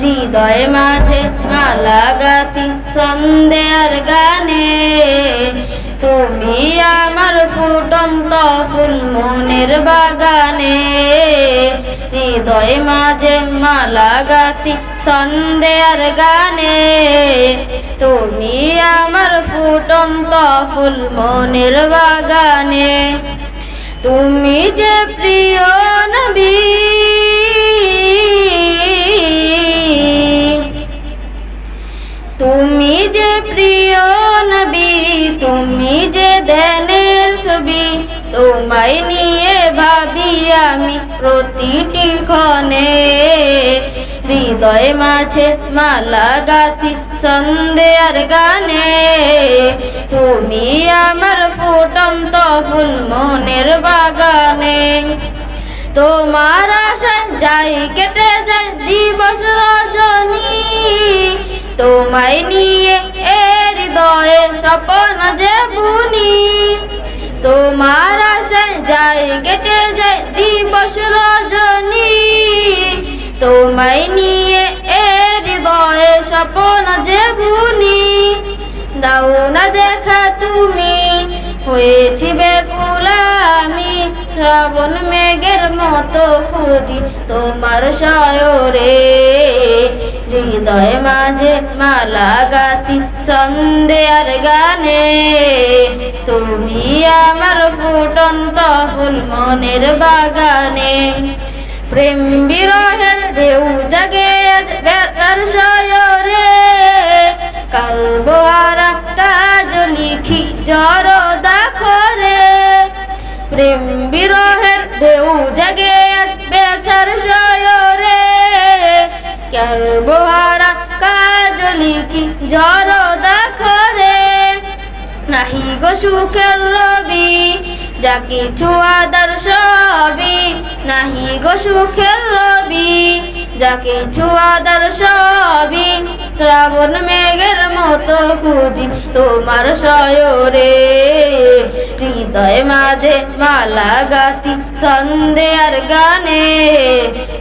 হৃদয় মাঝে মালা গাতি সন্দেয়ার গানে। তুমি আমার ফুটন্ত ফুল মনের বাগানে। হৃদয় মাঝে মালা গাতি সন্দেয়ার গানে। তুমি আমার ফুটন্ত ফুল মনের বাগানে। তুমি যে প্রিয় আমি প্রতিটি ক্ষণে হৃদয় মাঝে মালা গাতি সন্দেয়ার গানে। তুমি আমার ফুটন্ত ফুল মনের বাগানে। তোমার আশায় যাই কেটে যায় দিবস রজনী। কেটে যায় দিবস রজনী। তোমায় নিয়ে এর বয়ে স্বপ্ন যে বুনি দাও না দেখা তুমি, হয়েছি বেকুলামি। শ্রাবণ মেঘের মতো খুঁজি তোমার শয়রে। হৃদয় মাঝে মালা গাতি সন্দেয়ার গানে। তুমি আমার ফুটন্ত ফুল মনের বাগানে। প্রেম বিরহের ঢেউ জাগে আজ বেতার শয়রে। কালবোয়ারা কাজ লিখি জর দাখরে। প্রেম লিখি জর দাখরে। নাহি গো সুখের রবি যা কিছু আদর্শ নাহি গো সুখের রবি যা কিছু আদার সবই শ্রাবণ মেঘের মতো খুঁজি তোমার শয়রে হৃদয় মাঝে মালা গাতি সন্দেয়ার গানে।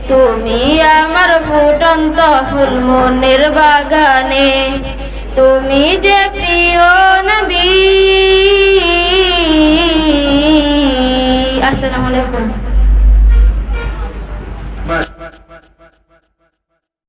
তুমি আমার ফুটন্ত ফুল মনের বাগানে। তুমি যে প্রিয় নবী। আসসালামু আলাইকুম।